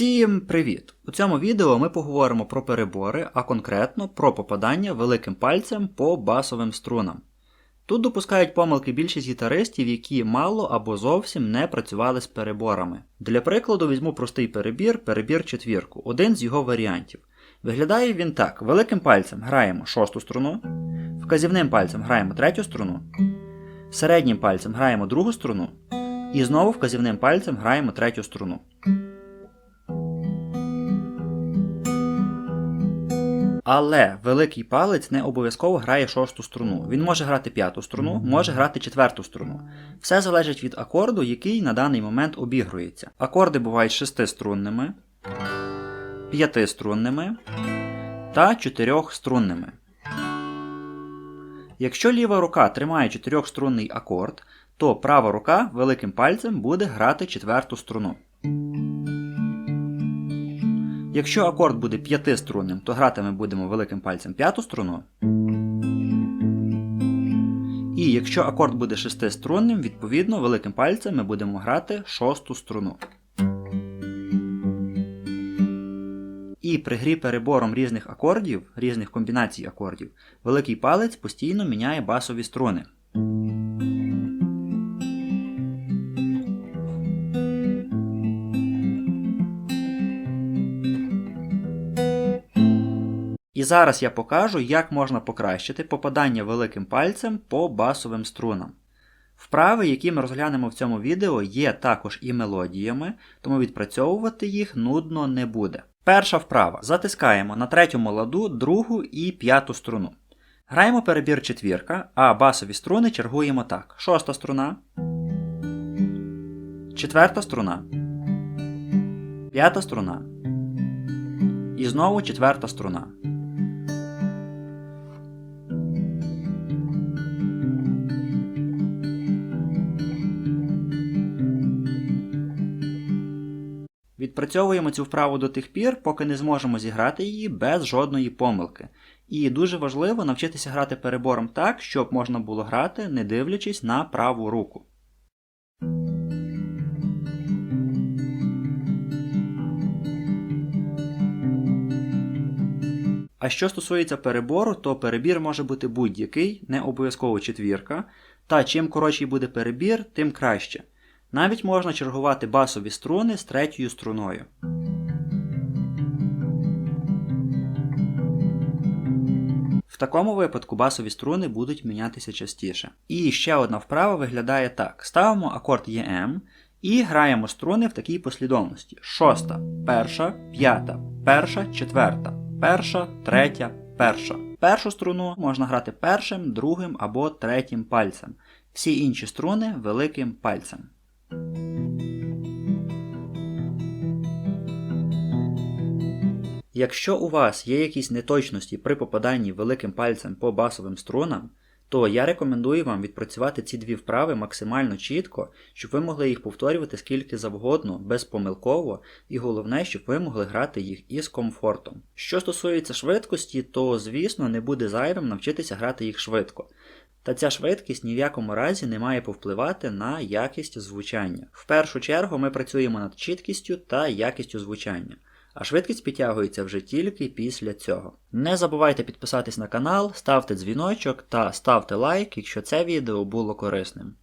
Всім привіт! У цьому відео ми поговоримо про перебори, а конкретно про попадання великим пальцем по басовим струнам. Тут допускають помилки більшість гітаристів, які мало або зовсім не працювали з переборами. Для прикладу візьму простий перебір, перебір четвірку, один з його варіантів. Виглядає він так: великим пальцем граємо шосту струну, вказівним пальцем граємо третю струну, середнім пальцем граємо другу струну, і знову вказівним пальцем граємо третю струну. Але великий палець не обов'язково грає шосту струну. Він може грати п'яту струну, може грати четверту струну. Все залежить від акорду, який на даний момент обігрується. Акорди бувають шестиструнними, п'ятиструнними та чотирьохструнними. Якщо ліва рука тримає чотирьохструнний акорд, то права рука великим пальцем буде грати четверту струну. Якщо акорд буде п'ятиструнним, то грати ми будемо великим пальцем п'яту струну. І якщо акорд буде шестиструнним, відповідно великим пальцем ми будемо грати шосту струну. І при грі перебором різних акордів, різних комбінацій акордів, великий палець постійно міняє басові струни. І зараз я покажу, як можна покращити попадання великим пальцем по басовим струнам. Вправи, які ми розглянемо в цьому відео, є також і мелодіями, тому відпрацьовувати їх нудно не буде. Перша вправа. Затискаємо на третьому ладу другу і п'яту струну. Граємо перебір четвірка, а басові струни чергуємо так: шоста струна, четверта струна, п'ята струна. І знову четверта струна. Відпрацьовуємо цю вправу до тих пір, поки не зможемо зіграти її без жодної помилки. І дуже важливо навчитися грати перебором так, щоб можна було грати, не дивлячись на праву руку. А що стосується перебору, то перебір може бути будь-який, не обов'язково четвірка. Та чим коротший буде перебір, тим краще. Навіть можна чергувати басові струни з третьою струною. В такому випадку басові струни будуть мінятися частіше. І ще одна вправа виглядає так: ставимо акорд ЕМ і граємо струни в такій послідовності: шоста, перша, п'ята, перша, четверта, перша, третя, перша. Першу струну можна грати першим, другим або третім пальцем. Всі інші струни великим пальцем. Якщо у вас є якісь неточності при попаданні великим пальцем по басовим струнам, то я рекомендую вам відпрацювати ці дві вправи максимально чітко, щоб ви могли їх повторювати скільки завгодно, безпомилково, і головне, щоб ви могли грати їх із комфортом. Що стосується швидкості, то звісно не буде зайвим навчитися грати їх швидко. Та ця швидкість ні в якому разі не має повпливати на якість звучання. В першу чергу ми працюємо над чіткістю та якістю звучання, а швидкість підтягується вже тільки після цього. Не забувайте підписатись на канал, ставте дзвіночок та ставте лайк, якщо це відео було корисним.